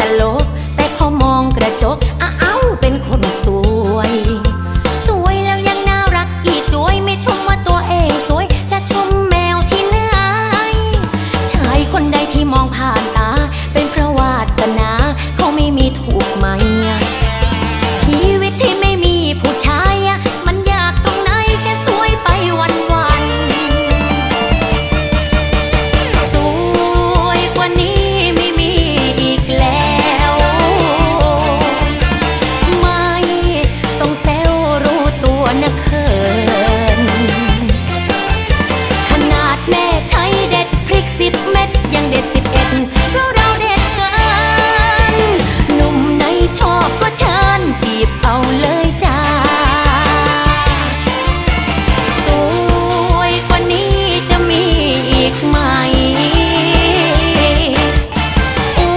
ตลก แต่พอมองกระจกอ้าวเป็นคนสวย สวยแล้วยังน่ารักอีกด้วยไม่ชมว่าตัวเองสวย จะชมแมวที่ไหนชายคนใดที่มองผ่านตา เป็นเพระวาสนาเขาไม่มีถูก Manhattan